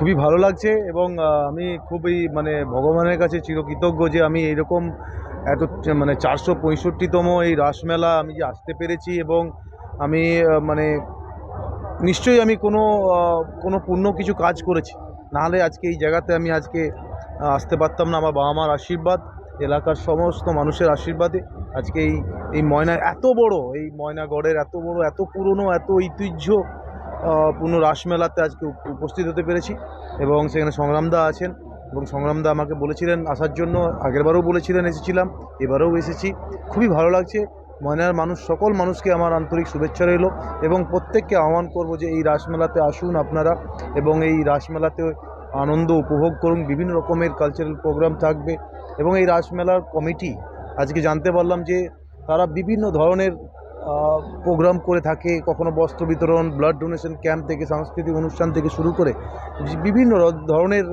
খুবই ভালো লাগছে এবং আমি খুবই মানে ভগবানের কাছে চিরকৃতজ্ঞ যে আমি এইরকম এত মানে চারশো পঁয়ষট্টিতম এই রাসমেলা আমি যে আসতে পেরেছি এবং আমি মানে নিশ্চয়ই আমি কোনো কোনো পূর্ণ কিছু কাজ করেছি। নাহলে আজকে এই জায়গাতে আমি আজকে আসতে পারতাম না আমার বাবা মার আশীর্বাদ, এলাকার সমস্ত মানুষের আশীর্বাদে আজকে এই এই ময়না, এত বড়, এই ময়নাগড়ের এত বড়, এত পুরনো, এত ঐতিহ্য পূর্ণ রাসমেলাতে আজকে উপস্থিত হতে পেরেছি এবং সেখানে সংগ্রামদা আছেন এবং সংগ্রামদা আমাকে বলেছিলেন আসার জন্য, আগেরবারও বলেছিলেন, এসেছিলাম, এবারেও এসেছি। খুবই ভালো লাগছে, ময়নার মানুষ, সকল মানুষকে আমার আন্তরিক শুভেচ্ছা রইল এবং প্রত্যেককে আহ্বান করব যে এই রাসমেলাতে আসুন আপনারা এবং এই রাসমেলাতে আনন্দ উপভোগ করুন। বিভিন্ন রকমের কালচারাল প্রোগ্রাম থাকবে এবং এই রাসমেলার কমিটি আজকে জানতে পারলাম যে তারা বিভিন্ন ধরনের প্রোগ্রাম করে থাকে, কখনো বস্ত্র বিতরণ ব্লাড ডোনেশন ক্যাম্প থেকে, সাংস্কৃতিক অনুষ্ঠান থেকে শুরু করে বিভিন্ন ধরনের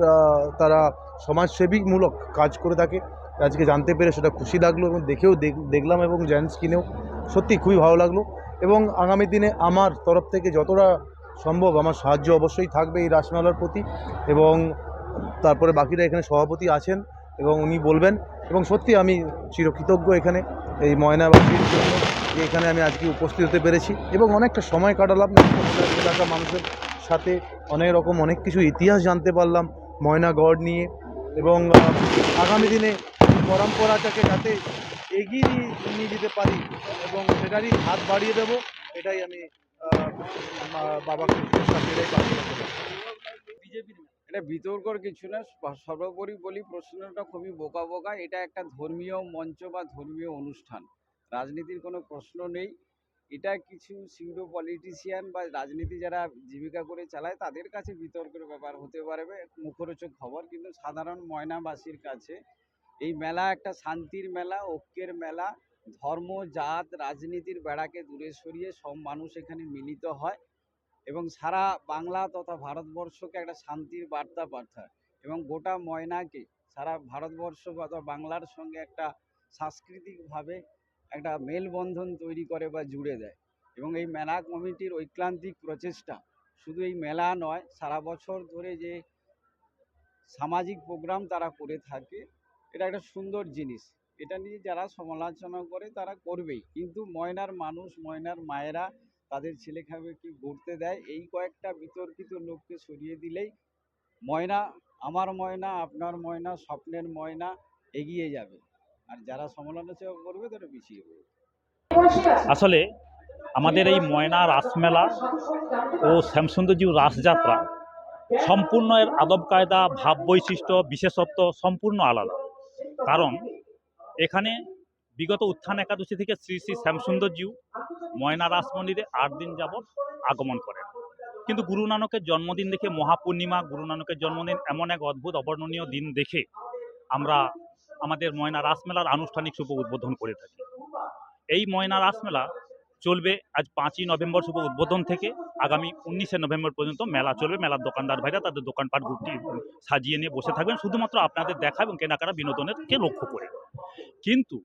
তারা সমাজসেবীমূলক কাজ করে থাকে। আজকে জানতে পেরে সেটা খুশি লাগল এবং দেখেও দেখ- দেখলাম এবং জ্যান্স কিনেও সত্যি খুবই ভালো লাগল এবং আগামী দিনে আমার তরফ থেকে যতটা সম্ভব আমার সাহায্য অবশ্যই থাকবে এই রাসমেলার প্রতি এবং তারপরে বাকিরা এখানে সভাপতি আছেন। এবং উনি বলবেন, এবং সত্যি আমি চিরকৃতজ্ঞ এখানে, এই ময়নাবাসীর জন্য যে এখানে আমি আজকে উপস্থিত হতে পেরেছি। এবং অনেকটা সময় কাটালাম এলাকার মানুষের সাথে অনেক রকম অনেক কিছু ইতিহাস জানতে পারলাম ময়নাগড় নিয়ে। এবং আগামী দিনে পরম্পরাটাকে যাতে এগিয়ে নিয়ে যেতে পারি এবং সেটারই হাত বাড়িয়ে দেবো, এটাই আমি বাবাকে সাথে এটাই প্রার্থনা করি এটা বিতর্কর কিছু না সর্বোপরি বলি প্রশ্নটা খুবই বোকা বোকা, এটা একটা ধর্মীয় মঞ্চ বা ধর্মীয় অনুষ্ঠান, রাজনীতির কোনো প্রশ্ন নেই, এটা কিছু সিউডো পলিটিশিয়ান বা রাজনীতি যারা জীবিকা করে চালায়, তাদের কাছে বিতর্কের ব্যাপার হতে পারবে মুখরোচক খবর, কিন্তু সাধারণ ময়নাবাসীর কাছে এই মেলা একটা শান্তির মেলা, ঐক্যের মেলা, ধর্ম, জাত, রাজনীতির বেড়াকে দূরে সরিয়ে সব মানুষ এখানে মিলিত হয় এবং সারা বাংলা তথা ভারতবর্ষকে একটা শান্তির বার্তা পাঠায় এবং গোটা ময়নাকে সারা ভারতবর্ষ তথা বাংলার সঙ্গে একটা সাংস্কৃতিকভাবে একটা মেলবন্ধন তৈরি করে বা জুড়ে দেয়। এবং এই মেলা কমিটির ঐক্লান্তিক প্রচেষ্টা শুধু এই মেলা নয়, সারা বছর ধরে যে সামাজিক প্রোগ্রাম তারা করে থাকে, এটা একটা সুন্দর জিনিস। এটা নিয়ে যারা সমালোচনা করে তারা করবেই। কিন্তু ময়নার মানুষ, ময়নার মায়েরা তাদের ছেলেখামেকে গড়তে দেয়? এই কয়েকটা বিতর্কিত লোককে সরিয়ে দিলেই ময়না আমার ময়না, আপনার ময়না, স্বপ্নের ময়না এগিয়ে যাবে। আর যারা সমালোচনা করবে, তারা পিছিয়ে পড়বে। আসলে আমাদের এই ময়না রাসমেলা ও শ্যামসুন্দরজিউ রাসযাত্রা সম্পূর্ণ এর আদব কায়দা, ভাব বৈশিষ্ট্য, বিশেষত্ব সম্পূর্ণ আলাদা। কারণ এখানে বিগত উত্থান একাদশী থেকে শ্রী শ্রী শ্যামসুন্দরজিউ ময়না রাস মন্দিরে আট দিন যাবৎ আগমন করেন। কিন্তু গুরু নানকের জন্মদিন দেখে মহাপূর্ণিমা, গুরু নানকের জন্মদিন এমন এক অদ্ভুত, অবর্ণনীয় দিন দেখে আমরা আমাদের ময়না রাসমেলার আনুষ্ঠানিক শুভ উদ্বোধন করে থাকি। এই ময়না রাসমেলা চলবে আজ পাঁচই নভেম্বর শুভ উদ্বোধন থেকে আগামী উনিশে নভেম্বর পর্যন্ত মেলা চলবে। মেলার দোকানদার ভাইরা তাদের দোকানপাট, গুটি সাজিয়ে নিয়ে বসে থাকবেন। শুধুমাত্র আপনাদের দেখা এবং কেনাকাটা বিনোদনেরকে লক্ষ্য করে। কিন্তু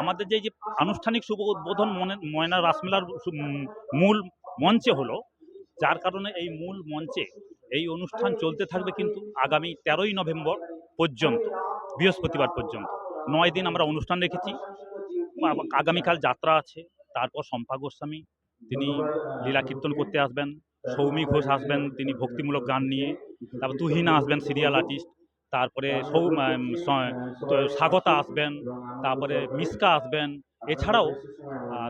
আমাদের যে যে আনুষ্ঠানিক শুভ উদ্বোধন ময়না রাসমেলার মূল মঞ্চে হলো, যার কারণে এই মূল মঞ্চে এই অনুষ্ঠান চলতে থাকবে কিন্তু আগামী তেরোই নভেম্বর পর্যন্ত, বৃহস্পতিবার পর্যন্ত। নয় দিন আমরা অনুষ্ঠান রেখেছি। আগামীকাল যাত্রা আছে। তারপর শম্পা গোস্বামী, তিনি লীলা কীর্তন করতে আসবেন। সৌমি ঘোষ আসবেন, তিনি ভক্তিমূলক গান নিয়ে। তারপর তুহিনা আসবেন, সিরিয়াল আর্টিস্ট। তারপরে সৌ উম, স্বাগতা আসবেন তারপরে মিসকা আসবেন। এছাড়াও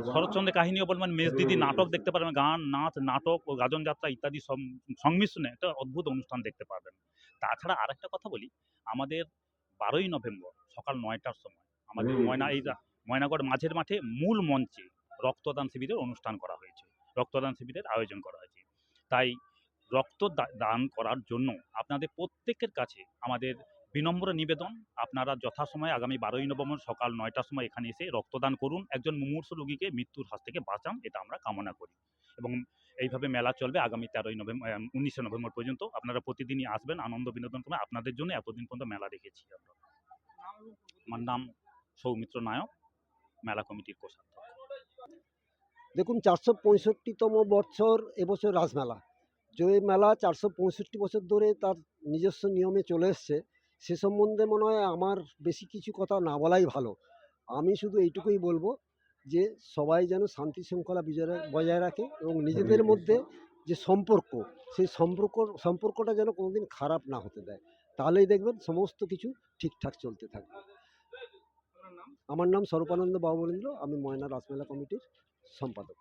শরৎচন্দ্রের কাহিনীও বলবেন মেজদিদি নাটক দেখতে পারবেন গান নাচ নাটক ও গাজন যাত্রা ইত্যাদি সম- সংমিশ্রণে একটা অদ্ভুত অনুষ্ঠান দেখতে পারবেন। তাছাড়া আরেকটা কথা বলি আমাদের বারোই নভেম্বর সকাল নয়টার সময় আমাদের ময়না এই ময়নাগড় মাঝের মাঠে মূল মঞ্চে রক্তদান শিবিরের অনুষ্ঠান করা হয়েছে। রক্তদান শিবিরের আয়োজন করা হয়েছে। তাই রক্ত দান করার জন্য আপনাদের প্রত্যেকের কাছে আমাদের বিনম্র নিবেদন। আপনারা যথাসময়ে আগামী বারোই নভেম্বর সকাল নয়টার সময় এখানে এসে রক্তদান করুন। একজন মুমূর্ষ রোগীকে মৃত্যুর হাত থেকে বাঁচান, এটা আমরা কামনা করি। এবং এইভাবে মেলা চলবে আগামী তেরোই নভেম্বর উনিশে নভেম্বর পর্যন্ত। আপনারা প্রতিদিনই আসবেন, আনন্দ বিনোদন করবেন। আপনাদের জন্য এতদিন পর্যন্ত মেলা রেখেছি আমরা। আমার নাম সৌমিত্র নায়ক, মেলা কমিটির কোষাধ্যক্ষ। দেখুন, চারশো পঁয়ষট্টিতম বছর এবছর রাসমেলা যে মেলা চারশো পঁয়ষট্টি বছর ধরে তার নিজস্ব নিয়মে চলে এসছে। সে সম্বন্ধে মনে হয় আমার বেশি কিছু কথা না বলাই ভালো। আমি শুধু এইটুকুই বলব যে সবাই যেন শান্তি শৃঙ্খলা বিজয় বজায় রাখে এবং নিজেদের মধ্যে যে সম্পর্ক সেই সম্পর্ক সম্পর্কটা যেন কোনোদিন খারাপ না হতে দেয়। তাহলেই দেখবেন সমস্ত কিছু ঠিকঠাক চলতে থাকবে। আমার নাম স্বরূপানন্দ বাবুরেন্দ্র আমি ময়না রাসমেলা কমিটির সম্পাদক।